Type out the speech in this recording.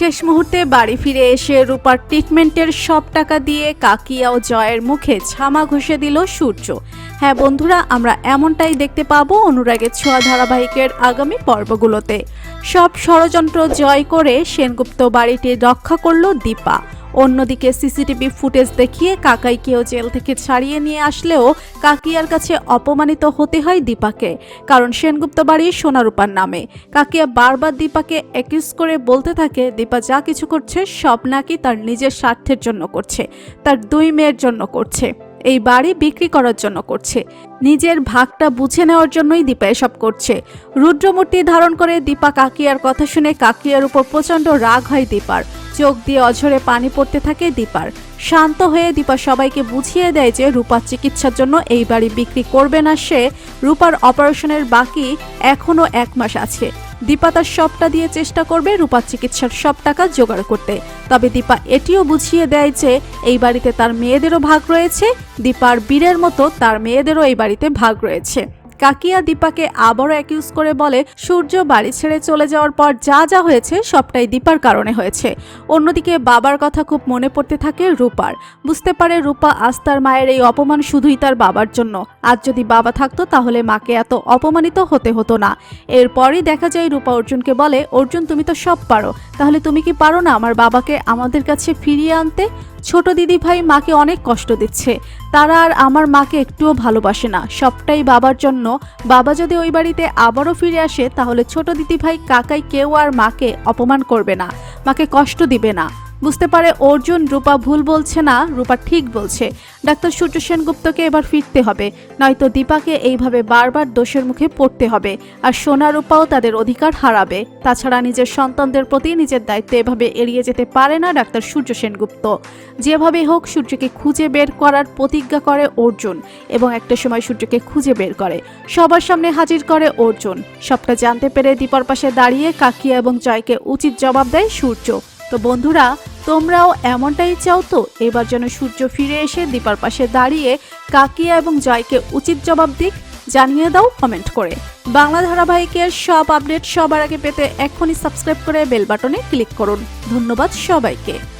শেষ মুহূর্তে বাড়ি ফিরে এসে রূপার ট্রিটমেন্টের সব টাকা দিয়ে কাকিয়া ও জয়ের মুখে ছামা ঘষে দিল সূর্য। হ্যাঁ বন্ধুরা, আমরা এমনটাই দেখতে পাবো অনুরাগের ছোঁয়া ধারাবাহিকের আগামী পর্বগুলোতে। সব ষড়যন্ত্র জয় করে সেনগুপ্ত বাড়িটি রক্ষা করল দীপা। অন্যদিকে সিসিটিভি ফুটেজ দেখিয়ে কাকাইকেও জেল থেকে ছাড়িয়ে নিয়ে আসলেও কাকিয়ার কাছে অপমানিত হতে হয় দীপাকে, কারণ সেনগুপ্ত বাড়ি সোনারূপার নামে। কাকিয়া বারবার দীপাকে অ্যাকিউজ করে বলতে থাকে, দীপা যা কিছু করছে সব নাকি তার নিজের স্বার্থের জন্য করছে, তার দুই মেয়ের জন্য করছে। এই বাড়ি বিক্রি করার জন্য করছে। নিজের ভাগটা বুঝে নেওয়ার জন্যই দীপা এসব করছে। রুদ্রমূর্তি ধারণ করে দীপা কাকিয়ার কথা শুনে কাকিয়ার উপর প্রচণ্ড রাগ হয় দীপার। চোখ দিয়ে অঝরে পানি পড়তে থাকে দীপার। শান্ত হয়ে দীপা সবাইকে বুঝিয়ে দেয় যে রূপার চিকিৎসার জন্য এই বাড়ি বিক্রি করবে না সে। রূপার অপারেশনের বাকি এখনও এক মাস আছে। দীপা তার সবটা দিয়ে চেষ্টা করবে রূপার চিকিৎসার সব টাকা জোগাড় করতে। তবে দীপা এটিও বুঝিয়ে দেয় যে, এই বাড়িতে তার মেয়েদেরও ভাগ রয়েছে, দীপার বীরের মতো তার মেয়েদেরও এই বাড়িতে ভাগ রয়েছে। কাকিয়া দীপাকে আবারও অ্যাকিউজ করে বলে, সূর্য বাড়ি ছেড়ে চলে যাওয়ার পর যা যা হয়েছে সবটাই দীপার কারণে হয়েছে। অন্যদিকে বাবার কথা খুব মনে পড়তে থাকে রূপার। বুঝতে পারে রূপা আজ তার মায়ের এই অপমান শুধুই তার বাবার জন্য। আজ যদি বাবা থাকতো তাহলে মাকে এত অপমানিত হতে হতো না। এরপরই দেখা যায় রূপা অর্জুনকে বলে, অর্জুন, তুমি তো সব পারো। তাহলে তুমি কি পারো না আমার বাবাকে আমাদের কাছে ফিরিয়ে আনতে? ছোট দিদি ভাই মাকে অনেক কষ্ট দিচ্ছে। তারা আর আমার মাকে একটুও ভালোবাসে না। সবটাই বাবার জন্য। বাবা যদি ওই বাড়িতে আবারও ফিরে আসে, তাহলে ছোট দিদি ভাই কাকাই কেউ আর মাকে অপমান করবে না। মাকে কষ্ট দিবে না। বুঝতে পারে অর্জুন, রূপা ভুল বলছে না, রূপা ঠিক বলছে। ডাক্তার সূর্য সেনগুপ্তকে এবার ফিরতে হবে, নয়তো দীপাকে এইভাবে বারবার দোষের মুখে পড়তে হবে, আর সোনা, রূপাও তাদের অধিকার হারাবে। তাছাড়া নিজের সন্তানদের প্রতি নিজের দায়িত্ব এভাবে এড়িয়ে যেতে পারে না ডাক্তার সূর্য সেনগুপ্ত। যেভাবে হোক, সূর্যকে খুঁজে বের করার প্রতিজ্ঞা করে অর্জুন, এবং একটা সময় সূর্যকে খুঁজে বের করে। সবার সামনে হাজির করে অর্জুন। সবটা জানতে পেরে দীপার পাশে দাঁড়িয়ে কাকিয়া এবং জয়কে উচিত জবাব দেয় সূর্য। তো বন্ধুরা তোমরাও এমনটাই চাও তো? এবার যেন সূর্য ফিরে এসে দীপার পাশে দাঁড়িয়ে কাকিয়া এবং জয়কে উচিত জবাব দিক, জানিয়ে দাও কমেন্ট করে। বাংলা ধারাবাহিকের সব আপডেট সবার আগে পেতে এখনই সাবস্ক্রাইব করে বেল বাটনে ক্লিক করুন। ধন্যবাদ সবাইকে।